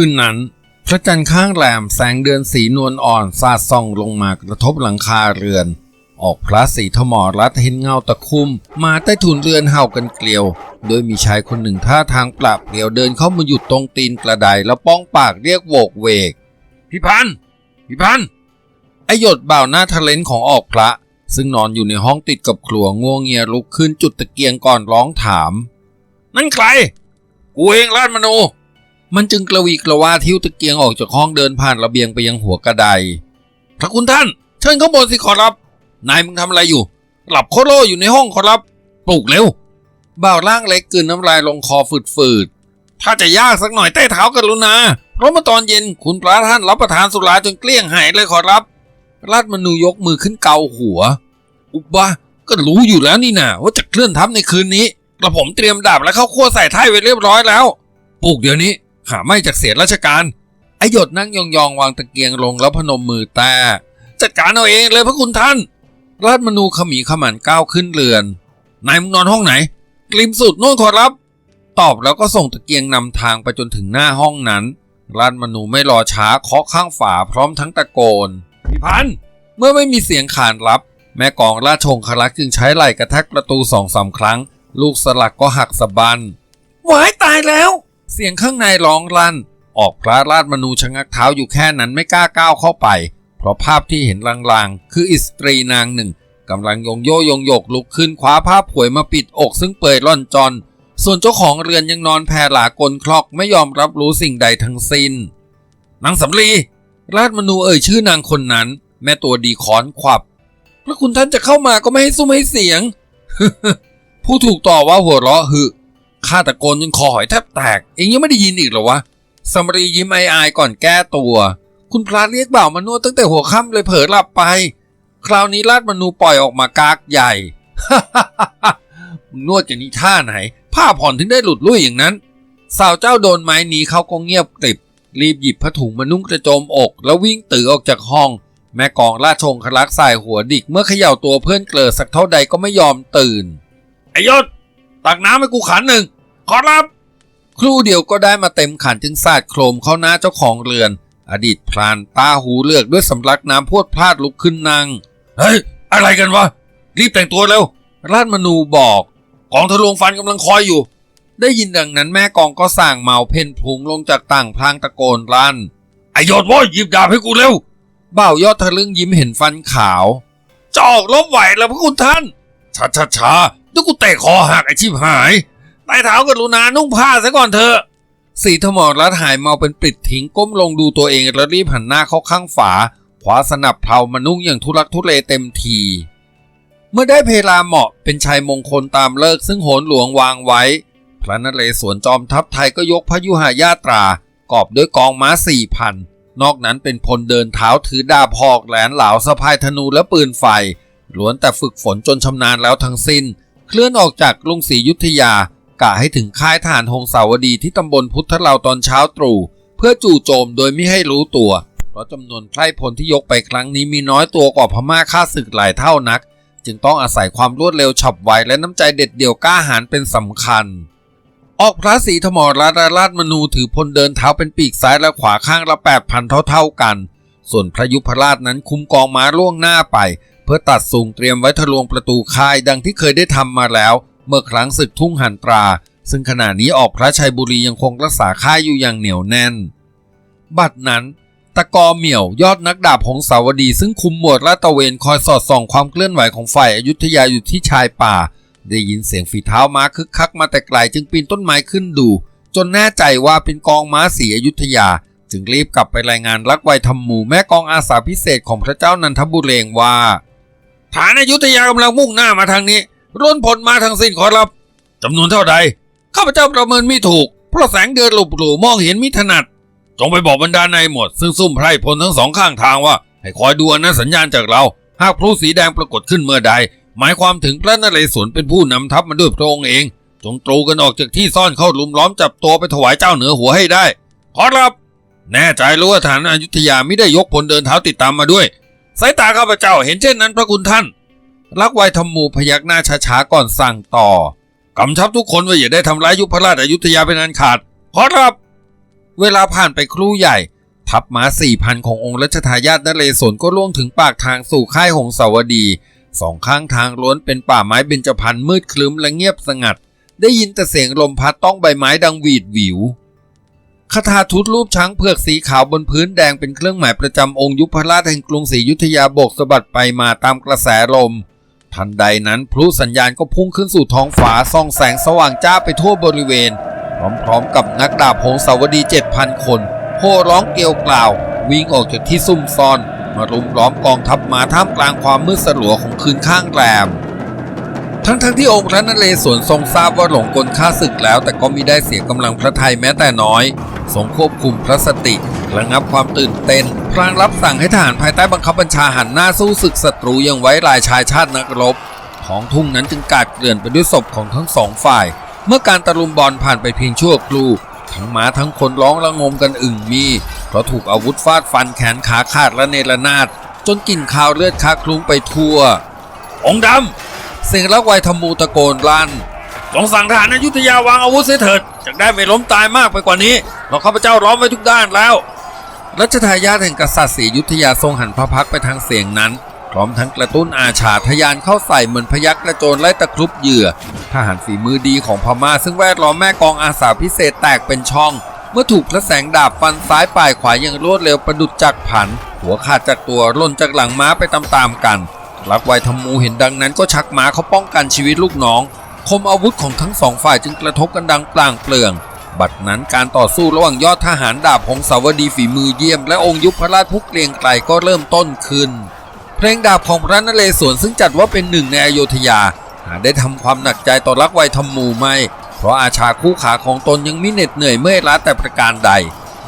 คืนนั้น พระจันทร์ข้างแรมแสงเดือนสีนวลอ่อนสาดส่องลงมากระทบหลังคาเรือน ออกพระสีทมรัดเห็นเงาตะคุ่มมาใต้ถุนเรือนเห่ากันเกลียว โดยมีชายคนหนึ่งท่าทางปราบเปรียวเดินเข้ามาหยุดตรงตีนกระไดแล้วป้องปากเรียกโวกเวกพี่พันธ์พี่พันธ์ไอหยดบ่าวหน้าทะเลนของออกพระ ซึ่งนอนอยู่ในห้องติดกับครัวง่วงเงียลุกขึ้นจุดตะเกียงก่อนร้องถาม นั่นใคร กูเองราชมนู มันจึงกระวีกระว่าทิ้วตะเกียงออกจากห้องเดินผ่านระเบียงไปยังหัวกระไดพระคุณท่าน เชิญข้างบนสิขอรับ นายมึงทำอะไรอยู่ หลับโคโลอยู่ในห้องขอรับ ปลุกเร็ว บ่าวร่างเล็กกลืนน้ำลายลงคอฝืดๆ ถ้าจะยากสักหน่อยใต้เท้ากรุณาเพราะเมื่อตอนเย็นคุณพระท่านรับประทานสุราจนเกลี้ยงหายเลยขอรับ ราชมนูยกมือขึ้นเกาหัว อุบะก็รู้อยู่แล้วนี่นาว่าจะเคลื่อนทัพในคืนนี้กระผมเตรียมดาบและข้าวคั่วใส่ท้ายไว้เรียบร้อยแล้ว ปลูกเดี๋ยวนี้ หาไม่จากเสียราชการไอหยดนั่งยองๆวางตะเกียงลงแล้วพนมมือแต่จัดการเอาเองเลยพระคุณท่าน ราชมนูขมีขมันก้าวขึ้นเรือนนายมึงนอนห้องไหนริมสุดโน่นขอรับ ตอบแล้วก็ส่งตะเกียงนำทางไปจนถึงหน้าห้องนั้น ราชมนูไม่รอช้าเคาะข้างฝาพร้อมทั้งตะโกนพี่พันธ์เมื่อไม่มีเสียงขานรับ แม่กองราชองครักษ์จึงใช้ไหล่กระแทกประตูสองสามครั้ง ลูกสลักก็หักสะบันวายตายแล้ว เสียงข้างในร้องลั่น ออกพระราชมนูชะงักเท้าอยู่แค่นั้นไม่กล้าก้าวเข้าไป เพราะภาพที่เห็นลางๆ คืออิสตรีนางหนึ่งกำลังยงโยยงโยกลุกขึ้นคว้าผ้าผวยมาปิดอกซึ่งเปื่อยร่อนจอน ส่วนเจ้าของเรือนยังนอนแผ่หลากลคลอกไม่ยอมรับรู้สิ่งใดทั้งสิ้นนางสำลีราชมนูเอ่ยชื่อนางคนนั้น แม่ตัวดีขอนขวับพระคุณท่านจะเข้ามาก็ไม่ให้ซุ้มให้เสียง ผู้ถูกต่อว่าหัวเราะหึ ข้าตะโกนจนคอหอยแทบแตก เองยังไม่ได้ยินอีกเหรอวะสมรียิ้มอายๆก่อนแก้ตัว คุณพระเรียกบ่าวมานวดตั้งแต่หัวค่ำเลยเผลอหลับไป คราวนี้ราชมนูปล่อยออกมากากใหญ่มึงนวดกันนี่ท่าไหน ผ้าผ่อนถึงได้หลุดลุ่ยอย่างนั้น สาวเจ้าโดนไม้หนีเขาก็เงียบกริบ รีบหยิบผ้าถุงมานุ่งกระโจมอก แล้ววิ่งตื่อออกจากห้อง แม่กองราชงครักสายหัวดิกเมื่อเขย่าตัวเพื่อนเกลอสักเท่าใดก็ไม่ยอมตื่นไอยศ ตักน้ำให้กูขันหนึ่งขอรับ ครู่เดียวก็ได้มาเต็มขันจึงสาดโครมเข้าหน้าเจ้าของเรือน อดีตพรานตาหูเลือกด้วยสำลักน้ำพรวดพลาดลุกขึ้นนั่งเฮ้ย อะไรกันวะ รีบแต่งตัวเร็วราชมนูบอกกองทะลวงฟันกำลังคอยอยู่ ได้ยินดังนั้นแม่กองก็สั่งเมาเพ่นพุงลงจากต่างพลางตะโกนลั่นไอยศโว้ยหยิบดาบให้กูเร็วเบ่ายอดทะลึ่งยิ้มเห็นฟันขาวจออกลบไหวแล้วพระคุณท่านช้าช้าช้า ดี๋ยวกูเตะคอหักไอชิบหายใต้เท้ากรุณานุ่งผ้าซะก่อนเถอะสีทมรรัดหายเมาเป็นปลิดทิ้งก้มลงดูตัวเองแล้วรีบหันหน้าเข้าข้างฝาคว้าสนับเพลามานุ่งอย่างทุลักทุเลเต็มที เมื่อได้เพลาเหมาะเป็นชัยมงคลตามเลิกซึ่งโหนหลวงวางไว้ พระนเรศวรจอมทัพไทยก็ยกพยุหายาตรากอบด้วยกองม้าสี่พันนอกนั้นเป็นพลเดินเท้าถือดาบหอกแหลนเหลาสะพายธนูและปืนไฟล้วนแต่ฝึกฝนจนชำนาญแล้วทั้งสิ้น เคลื่อนออกจากกรุงศรียุธยากะให้ถึงค่ายทหารหงสาวดีที่ตำบลพุทธเลาตอนเช้าตรู่เพื่อจู่โจมโดยไม่ให้รู้ตัว เพราะจำนวนไพร่พลที่ยกไปครั้งนี้มีน้อยตัวกว่าพม่าฆ่าศึกหลายเท่านัก จึงต้องอาศัยความรวดเร็วฉับไวและน้ำใจเด็ดเดี่ยวกล้าหาญเป็นสำคัญ ออกพระศรีธมราชและราชมนูถือพลเดินเท้าเป็นปีกซ้ายและขวาข้างละแปดพันเท่าๆกัน ส่วนพระยุพราชนั้นคุมกองม้าล่วงหน้าไป เพื่อตัดสูงเตรียมไว้ทะลวงประตูค่ายดังที่เคยได้ทำมาแล้ว เมื่อครั้งศึกทุ่งหันตรา ซึ่งขณะนี้ออกพระชัยบุรียังคงรักษาค่ายอยู่อย่างเหนียวแน่น บัดนั้นตะกอเหมี่ยวยอดนักดาบหงสาวดีซึ่งคุมหมวดลาดตะเวนคอยสอดส่องความเคลื่อนไหวของฝ่ายอยุธยาอยู่ที่ชายป่า ได้ยินเสียงฝีเท้าม้าคึกคักมาแต่ไกลจึงปีนต้นไม้ขึ้นดู จนแน่ใจว่าเป็นกองม้าสีอยุธยา จึงรีบกลับไปรายงานรักไวยธรรมหมู่แม่กองอาสาพิเศษของพระเจ้านันทบุเรงว่า ฐานอยุธยากำลังมุ่งหน้ามาทางนี้ร่นผลมาทางสิ้นขอรับจำนวนเท่าใดข้าพเจ้าประเมินไม่ถูก เพราะแสงเดือนหลบหลู่มองเห็นมิถนัด จงไปบอกบรรดาในายหมด ซึ่งซุ่มไพร่พลทั้งสองข้างทางว่า ให้คอยดูอนนสัญญาณจากเรา หากพลุสีแดงปรากฏขึ้นเมื่อใด หมายความถึงพระนเรศวรเป็นผู้นำทัพมาด้วยพระองค์เอง จงตรูกันออกจากที่ซ่อนเข้าลุมล้อมจับตัวไปถวายเจ้าเหนือหัวให้ได้ ขอรับ แน่ใจรู้ว่าฐานอยุธยาไม่ได้ยกพลเดินเท้าติดตามมาด้วย สายตาข้าพเจ้าเห็นเช่นนั้นพระคุณท่าน รักไวยธมหมูพยักหน้าช้าๆก่อนสั่งต่อกำชับทุกคนว่าอย่าได้ทำร้ายยุพราชอยุธยาเป็นอันขาด ขอรับ เวลาผ่านไปครู่ใหญ่ ทัพม้าสี่พันขององค์รัชทายาทนเรศวรก็ล่วงถึงปากทางสู่ค่ายหงสาวดี สองข้างทางล้วนเป็นป่าไม้เบญจพรรณมืดคลึ้มและเงียบสงัด ได้ยินแต่เสียงลมพัดต้องใบไม้ดังหวีดหวิว คาถาทุตรูปช้างเผือกสีขาวบนพื้นแดงเป็นเครื่องหมายประจำองค์ยุพราชแห่งกรุงศรีอยุธยาโบกสะบัดไปมาตามกระแสลม ทันใดนั้นพลุสัญญาณก็พุ่งขึ้นสู่ท้องฟ้าส่องแสงสว่างจ้าไปทั่วบริเวณ พร้อมๆกับนักดาบหงสาวดีเจ็ดพันคนโห่ร้องเกลียวกล่าว วิ่งออกจากที่ซุ่มซ่อน มารุมล้อมกองทัพมาท่ามกลางความมืดสลัวของคืนข้างแรมทั้งๆทที่องค์พระนเรศวรทรงทราบว่าหลงกลฆ่าศึกแล้ว แต่ก็มิได้เสียกำลังพระทัยแม้แต่น้อย ทรงควบคุมพระสติระงับความตื่นเต้นพรางรับสั่งให้ทหารภายใต้บังคับบัญชาหันหน้าสู้ศึกศัตรูยังไว้รายชายชาตินักรบ ท้องทุ่งนั้นจึงกาดเกลื่อนไปด้วยศพของทั้งสองฝ่าย เมื่อการตะลุมบอลผ่านไปเพียงชั่วครู่ทั้งม้าทั้งคนร้องระงมกันอึ่งมี เพราะถูกอาวุธฟาดฟันแขนขาขาดและเนรนาดจนกลิ่นคาวเลือดคาคลุ้งไปทั่ว องค์ดำเสียงรักไวทมูตะโกนลั่นจงสั่งทหารอยุธยาวางอาวุธเสียเถิดจะได้ไม่ล้มตายมากไปกว่านี้ เราข้าพเจ้าล้อมไว้ทุกด้านแล้ว รัชทายาทแห่งกษัตริย์ศรียุทธยาทรงหันพระพักไปทางเสียงนั้น พร้อมทั้งกระตุ้นอาชาทยานเข้าใส่เหมือนพยักกระโจนไล่ตะครุบเหยื่อ ทหารฝีมือดีของพม่าซึ่งแวดล้อมแม่กองอาสาพิเศษแตกเป็นช่อง เมื่อถูกพระแสงดาบฟันซ้ายปลายขวาอย่างรวดเร็วประดุจจักผัน หัวขาดจากตัวล่นจากหลังม้าไปตามๆกันรักไวทมูเห็นดังนั้นก็ชักม้าเขาป้องกันชีวิตลูกน้อง คมอาวุธของทั้งสองฝ่ายจึงกระทบกันดังปล่างเปลือง บัดนั้นการต่อสู้ระหว่างยอดทหารดาบหงสาวดีฝีมือเยี่ยม และองค์ยุพราชผู้เกรียงไกรก็เริ่มต้นขึ้น เพลงดาบของพระนเรศวรซึ่งจัดว่าเป็นหนึ่งในอโยธยา หาได้ทำความหนักใจต่อรักไวทมูไม่ เพราะอาชาคู่ขาของตนยังมิเหน็ดเหนื่อยเมื่อยล้าแต่ประการใด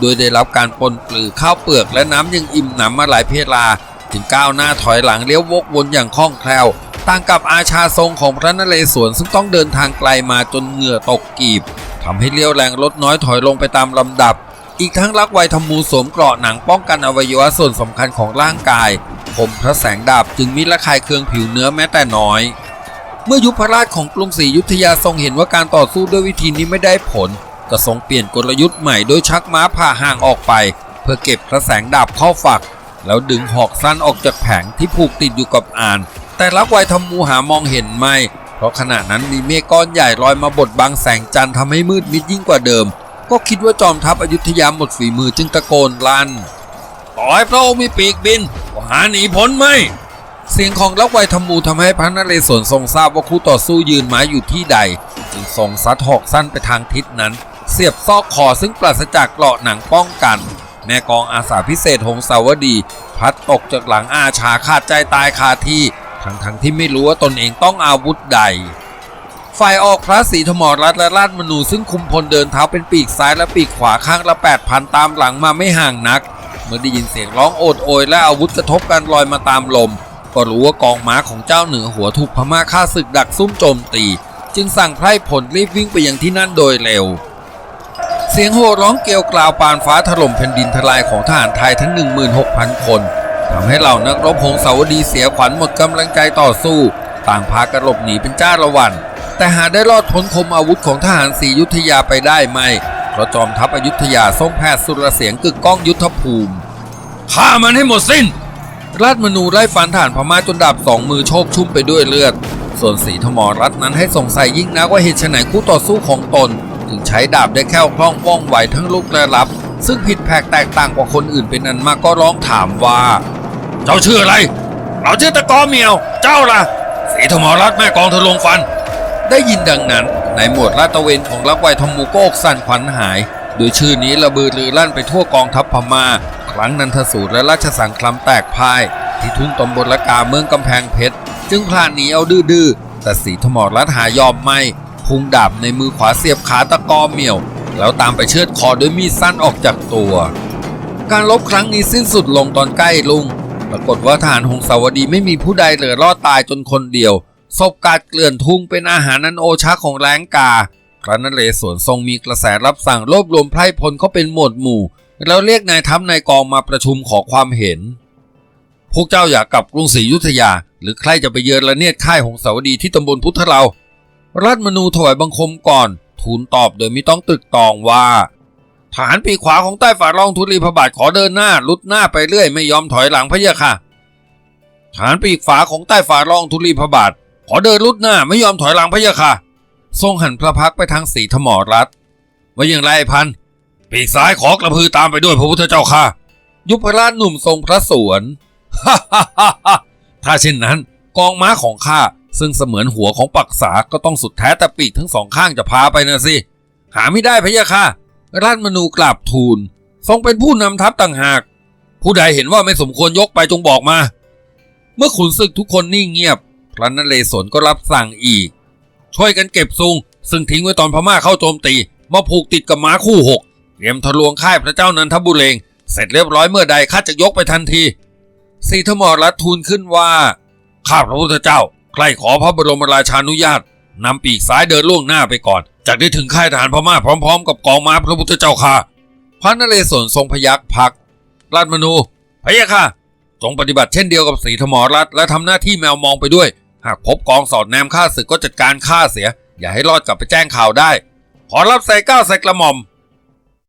โดยได้รับการปนปลือข้าวเปลือกและน้ำยังอิ่มหนำมาหลายเพลาจึงก้าวหน้าถอยหลังเลี้ยววกวนอย่างคล่องแคล่วต่างกับอาชาทรงของพระนเรศวรซึ่งต้องเดินทางไกลมาจนเหงื่อตกกีบ ทำให้เลี้ยวแรงลดน้อยถอยลงไปตามลำดับ อีกทั้งรักไวทมูสวมเกราะหนังป้องกันอวัยวะส่วนสำคัญของร่างกายคมพระแสงดาบจึงมิละคายเคืองผิวเนื้อแม้แต่น้อย เมื่อยุพราชของกรุงศรีอยุธยาทรงเห็นว่าการต่อสู้ด้วยวิธีนี้ไม่ได้ผลก็ทรงเปลี่ยนกลยุทธ์ใหม่โดยชักม้าผ่าห่างออกไป เพื่อเก็บพระแสงดาบเข้าฝัก แล้วดึงหอกสั้นออกจากแผงที่ผูกติดอยู่กับอ่าน แต่รักไวทำมูหามองเห็นไม่ เพราะขณะนั้นมีเมฆก้อนใหญ่ลอยมาบดบังแสงจันทร์ทำให้มืดมิดยิ่งกว่าเดิม ก็คิดว่าจอมทัพอยุธยาหมดฝีมือจึงตะโกนลั่นต่อให้พระองค์มีปีกบินก็หาหนีพ้นไม่เสียงของลักไวทมูทำให้พระนเรศวรทรงทราบว่าคู่ต่อสู้ยืนหมายอยู่ที่ใด จึงทรงซัดหอกสั้นไปทางทิศนั้น เสียบซอกคอซึ่งปราศจากเกราะหนังป้องกัน แม่กองอาสาพิเศษหงสาวดี พัดตกจากหลังอาชาขาดใจตายคาที่ ทั้งๆที่ไม่รู้ว่าตนเองต้องอาวุธใด ฝ่ายออกพระศรีธมรัตและราชมนูซึ่งคุมพลเดินเท้าเป็นปีกซ้ายและปีกขวาข้างละแปดพันตามหลังมาไม่ห่างนัก เมื่อได้ยินเสียงร้องโอดโอยและอาวุธกระทบกันลอยมาตามลม ก็รู้ว่ากองม้าของเจ้าเหนือหัวถูกพม่าฆ่าศึกดักซุ่มโจมตี จึงสั่งไพร่ผลรีบวิ่งไปยังที่นั่นโดยเร็วเสียงโห่ร้องเกลียวกล่าวปานฟ้าถล่มแผ่นดินทลายของทหารไทยทั้ง 16,000 คน ทำให้เหล่านักรบหงสาวดีเสียขวัญหมดกำลังใจต่อสู้ ต่างพากันหลบหนีเป็นจ้าละวัน แต่หาได้รอดพ้นคมอาวุธของทหารศรีอยุธยาไปได้ไหมเพราะจอมทัพอยุธยาทรงแพทย์สุรเสียงกึกก้องยุทธภูมิฆ่ามันให้หมดสิ้น ราชมนูไล่ฟันฐานพม่าจนดาบสองมือโชกชุ่มไปด้วยเลือด ส่วนสีธมรัตน์นั้นให้สงสัยยิ่งนักว่าเหตุไฉนคู่ต่อสู้ของตน ถึงใช้ดาบได้แค่วคล่องว่องไวทั้งลุกและรับ ซึ่งผิดแผกแตกต่างกว่าคนอื่นเป็นอันมากก็ร้องถามว่า เจ้าชื่ออะไร เราชื่อตะกอเมียว เจ้าล่ะสีธมรัตแม่กองทะลวงฟัน ได้ยินดังนั้นในหมวดลาดตะเวนของรักไวทอมมูโกกสั่นขวัญหาย โดยชื่อนี้ระบือรือลั่นไปทั่วกองทัพพม่า ครั้งนันทสูตรและราชสังคลัมแตกพ่าย ที่ทุ่งตำบลละกาเมืองกำแพงเพชร จึงพลานหนีเอาดื้อๆแต่สีธมรัตหายอมไม่พุงดาบในมือขวาเสียบขาตะกอเมียว แล้วตามไปเชือดคอด้วยมีดสั้นออกจากตัว การลบครั้งนี้สิ้นสุดลงตอนใกล้ลุง ปรากฏว่าทหารหงสาวดีไม่มีผู้ใดเหลือรอดตายจนคนเดียวศพกาดเกลื่อนทุ่งเป็นอาหารนันโอชาของแรงกาพระนเรศวรทรงมีกระแสรับสั่งรวบรวมไพร่พลเขาเป็นหมวดหมู่ แล้วเรียกนายทัพนายกองมาประชุมขอความเห็น พวกเจ้าอยากกลับกรุงศรีอยุธยา หรือใครจะไปเยือนละเนียดค่ายหงสาวดีที่ตำบลพุทธเรารัฐมนูถวายบังคมก่อน ทูลตอบโดยไม่ต้องตึกตองว่า ฐานปีกขวาของใต้ฝ่ารองธุลีพระบาทขอเดินหน้า ลุดหน้าไปเรื่อยไม่ยอมถอยหลังพะยะค่ะ ฐานปีกฝาของใต้ฝ่ารองธุลีพระบาท ขอเดินลุดหน้าไม่ยอมถอยหลังพะยะค่ะ ทรงหันพระพักไปทางสีธมรรัตว่าอย่างไรพันปีกซ้ายขอกระพือตามไปด้วยพระพุทธเจ้าค่ะ ยุพราชหนุ่มทรงพระสวนฮ่าฮ่าฮ่าฮ่าถ้าเช่นนั้น กองม้าของข้าซึ่งเสมือนหัวของปักษาก็ต้องสุดแท้แต่ปีกทั้งสองข้างจะพาไปนะสิหาไม่ได้พะยะค่ะ ราชมนูกราบทูล ทรงเป็นผู้นำทัพต่างหาก ผู้ใดเห็นว่าไม่สมควรยกไปจงบอกมา เมื่อขุนศึกทุกคนนิ่งเงียบ พระนเรศวรก็รับสั่งอีก ช่วยกันเก็บซุง ซึ่งทิ้งไว้ตอนพม่าเข้าโจมตี มาผูกติดกับม้าคู่หกเตรียมทะลวงค่ายพระเจ้านันทบุเรง เสร็จเรียบร้อยเมื่อใดข้าจะยกไปทันทีสีธมรรัตทูลขึ้นว่าข้าพระพุทธเจ้า ใครขอพระบรมราชานุญาตนำปีกซ้ายเดินล่วงหน้าไปก่อน จากได้ถึงค่ายทหารพม่าพร้อม ๆ กับกองม้าพระพุทธเจ้าค่ะ พระนเรศวรทรงพยักพักราชมนูพะยะค่ะจงปฏิบัติเช่นเดียวกับสีธมรรัตและทำหน้าที่แมวมองไปด้วย หากพบกองสอดแนมฆ่าศึกก็จัดการฆ่าเสีย อย่าให้รอดกลับไปแจ้งข่าวได้ ขอรับใส่ก้าวใส่กระหม่อม